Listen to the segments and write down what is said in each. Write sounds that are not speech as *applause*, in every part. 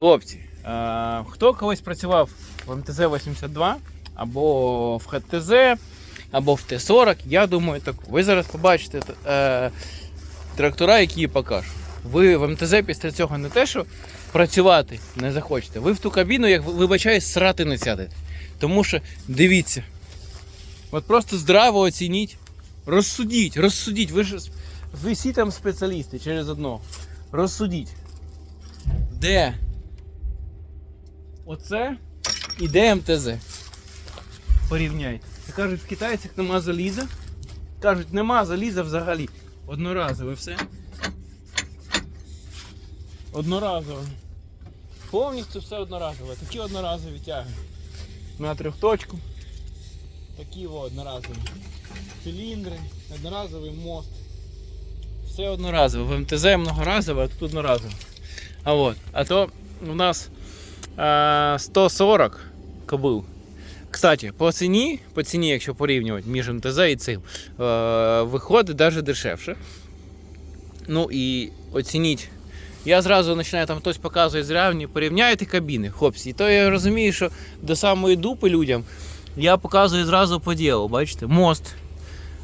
Хлопці, е, хто колись працював в МТЗ-82 або в ХТЗ, або в Т-40, я думаю, так. Ви зараз побачите е, трактора, які я покажу. Ви в МТЗ після цього не те, що працювати не захочете. Ви в ту кабіну, як вибачаюсь, срати не сядете. Тому що дивіться. От просто здраво оцініть, розсудіть, розсудіть. Ви ж ви всі там спеціалісти через одного. Розсудіть. Де Оце іде МТЗ. Порівняйте. Кажуть, в китайцях нема заліза. Кажуть, нема заліза взагалі. Одноразове все. Одноразове. Повністю все одноразове. Такі одноразові тяги. На трьохточку. Такі одноразові. Циліндри, одноразовий мост. Все одноразове. В МТЗ многоразове, а тут одноразове. А от. А то у нас 140 кобил. Кстати, по ціні, по ціні, якщо порівнювати між МТЗ і цим, е, виходить навіть дешевше. Ну і оцініть. Я зразу починаю там хтось показує зрівні, порівняйте кабіни, хлопці. І то я розумію, що до самої дупи людям я показую зразу по ділу, бачите, мост,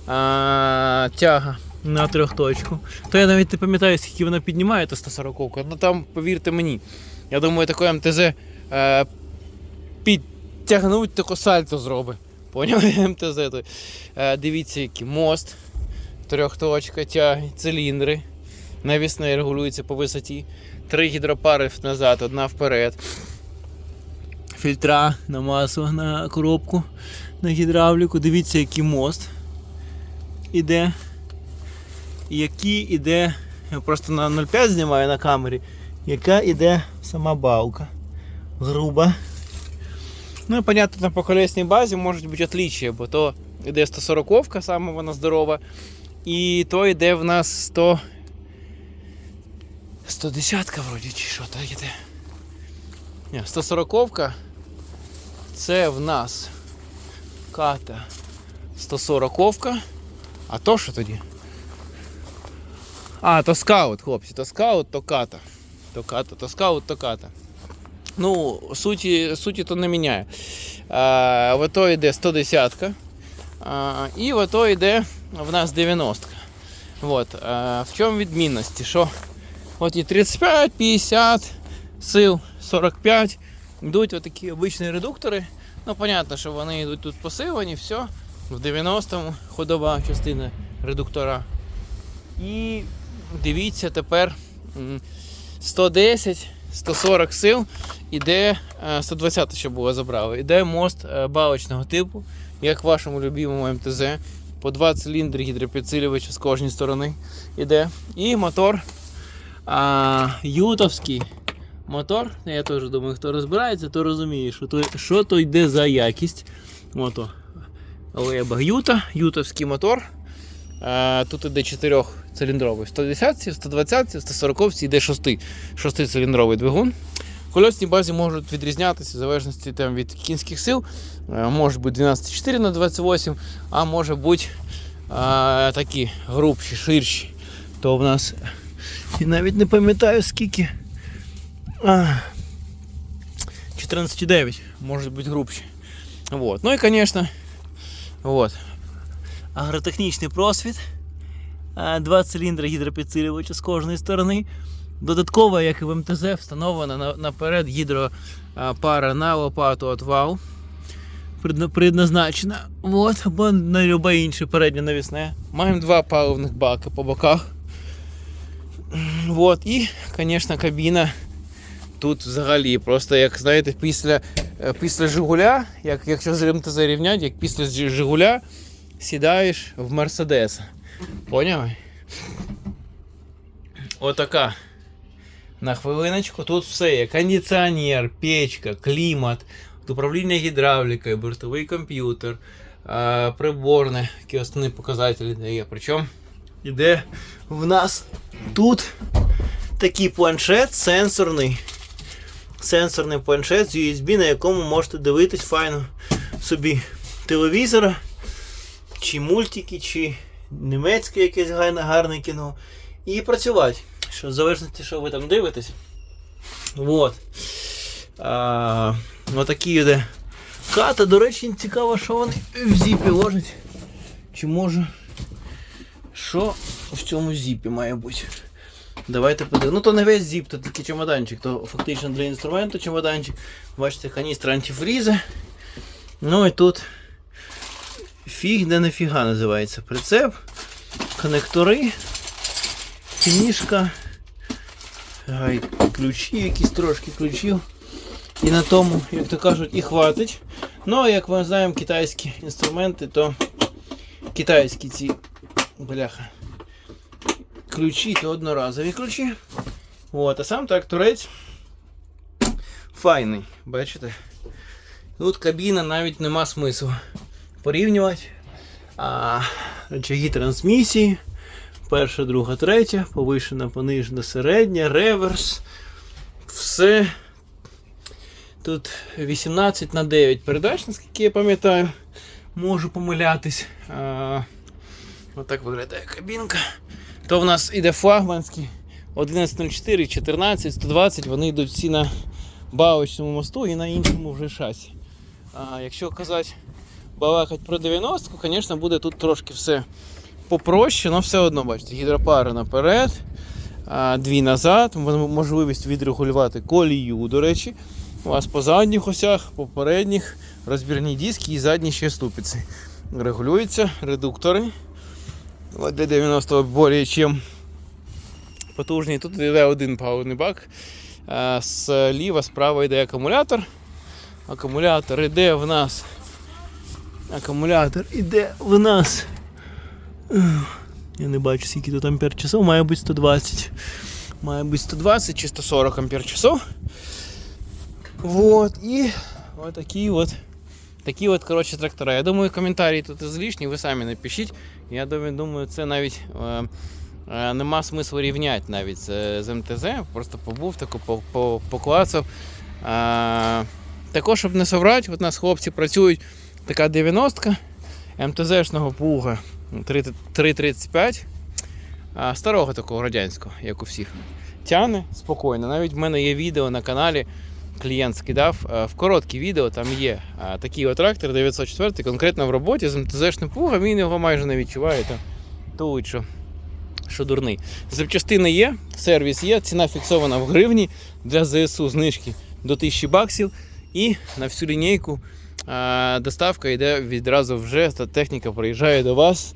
а, тяга на трьохточку. То я навіть не пам'ятаю, скільки вона піднімає, то 140 Ну там, повірте мені, я думаю, таке МТЗ е, підтягнуть, тако сальто зробить. Поняли *laughs* МТЗ? той. Е, дивіться, який мост, трьохточка, тяги, циліндри. Навісне регулюється по висоті. Три гідропари назад, одна вперед. Фільтра на масу, на коробку, на гідравліку. Дивіться, який мост іде. Який іде. Я просто на 0,5 знімаю на камері. Яка іде сама балка. Груба. Ну і понятно, там по колесній базі можуть бути отличия, бо то йде 140-ка, саме вона здорова. І то йде в нас 100. 110-ка вроді чи що так іде. Ні, 140-ка. Це в нас ката 140-ка. А то що тоді? А, то скаут, хлопці, то скаут, то ката. То ката, то скаут, то ката. Ну, суті, суті то не міняє. А, в ото йде 110-ка. А, і в ото йде в нас 90-ка. Вот. А, в чому відмінності? Що от і 35, 50 сил, 45 йдуть отакі обичні редуктори. Ну, понятно, що вони йдуть тут посилені, все. В 90-му ходова частина редуктора. І дивіться тепер 110, 140 сил іде е, 120 ще було забрали. Іде мост е, балочного типу, як в вашому любимому МТЗ. По два циліндри гідропідсилювача з кожної сторони іде. І мотор а, ютовський мотор. Я теж думаю, хто розбирається, то розуміє, що то, що то йде за якість. Ото. Леба Юта, ютовський мотор. А, тут іде 4-циліндровий. 110, 120, 140 йде 6, 6-циліндровий двигун. В кольосній базі можуть відрізнятися в залежності там, від кінських сил. Е, Може бути 12,4 на 28, а може бути а, такі грубші, ширші. То в нас я навіть не пам'ятаю скільки. А, 14,9 може бути грубші. Вот. Ну і, звісно, вот. Агротехнічний просвіт. Два циліндри гідропідсилювача з кожної сторони. Додатково, як і в МТЗ, встановлена на- наперед гідропара на лопату отвал. Предна- Предназначена. Вот, або на любе інше переднє навісне. Маємо два паливних баки по боках. Вот, і, звісно, кабіна тут взагалі. Просто як знаєте, після, е, після Жигуля, як, якщо з МТЗ рівнять, як після Жигуля сідаєш в Мерседес. Поняв? Отака. На хвилиночку, тут все є. Кондиціонер, печка, клімат, управління гідравлікою, бортовий комп'ютер, приборне, які основні показателі дає. Причому іде в нас тут такий планшет сенсорний. Сенсорний планшет з USB, на якому можете дивитись файно собі телевізора, чи мультики, чи німецьке якесь гарне, гарне кіно. І працювати. Що в залежності, що ви там дивитесь. Вот. А, отакі йде хата. До речі, цікаво, що вони в зіпі ложать. Чи може. Що в цьому зіпі має бути? Давайте подивимося. Ну то не весь зіп, то такий чемоданчик, то фактично для інструменту чемоданчик. Бачите, каністра антифріза. Ну і тут фіг де нефіга називається. Прицеп, коннектори, фінішка, гай, ключі, якісь трошки ключів. І на тому, як то кажуть, і хватить. Ну, а як ми знаємо, китайські інструменти, то китайські ці бляха. Ключі то одноразові ключі. От, а сам тракторець файний, бачите? Тут кабіна навіть нема смислу порівнювати. А, рычаги трансмісії. Перша, друга, третя, повишена, понижена, середня, реверс. Все. Тут 18 на 9 передач, наскільки я пам'ятаю. Можу помилятись. А, отак виглядає кабінка. То в нас іде флагманський 1104, 14, 120, вони йдуть всі на бавочному мосту і на іншому вже шасі. А якщо казати балакати про 90-ку, звісно, буде тут трошки все попроще, але все одно, бачите, гідропари наперед, дві назад, можливість відрегулювати колію, до речі. У вас по задніх осях, по передніх розбірні диски і задні ще ступиці. Регулюються редуктори. Для 90 більше чим потужний. Тут йде один паливний бак. Зліва, справа йде акумулятор. Акумулятор іде в нас. Акумулятор іде в нас. Я не бачу, скільки тут ампер часов, має бути 120. Має бути 120 чи 140 ампер часов. Вот. І от такі от. Такі от, коротше, трактора. Я думаю, коментарі тут злішні, ви самі напишіть. Я думаю, це навіть е, е, нема смислу рівняти навіть з, з МТЗ. Просто побув, таку по- по- поклацав. Е, також, щоб не соврати, от нас хлопці працюють така 90-ка МТЗ-шного плуга 3 335. Старого такого радянського, як у всіх. Тяне спокійно. Навіть в мене є відео на каналі. Клієнт скидав е, в короткі відео, там є е, такий трактор 904, конкретно в роботі з МТЗ-шним плугом, він його майже не відчуває. Там, тулить, що, що дурний. Запчастини є, сервіс є, ціна фіксована в гривні для ЗСУ знижки до 1000 баксів. І на всю лінійку доставка йде відразу вже, та техніка приїжджає до вас.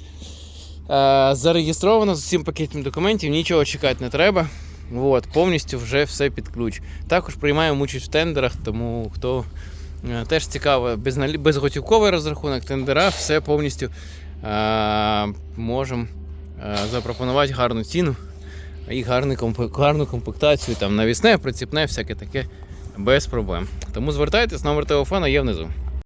Зареєстровано з усім пакетом документів, нічого чекати не треба. От, повністю вже все під ключ. Також приймаємо участь в тендерах, тому хто е, теж цікаво, безготівковий розрахунок, тендера, все повністю можемо е, запропонувати гарну ціну і гарну, комп- комплектацію, там навісне, приціпне, всяке таке без проблем. Тому звертайтесь, номер телефону є внизу.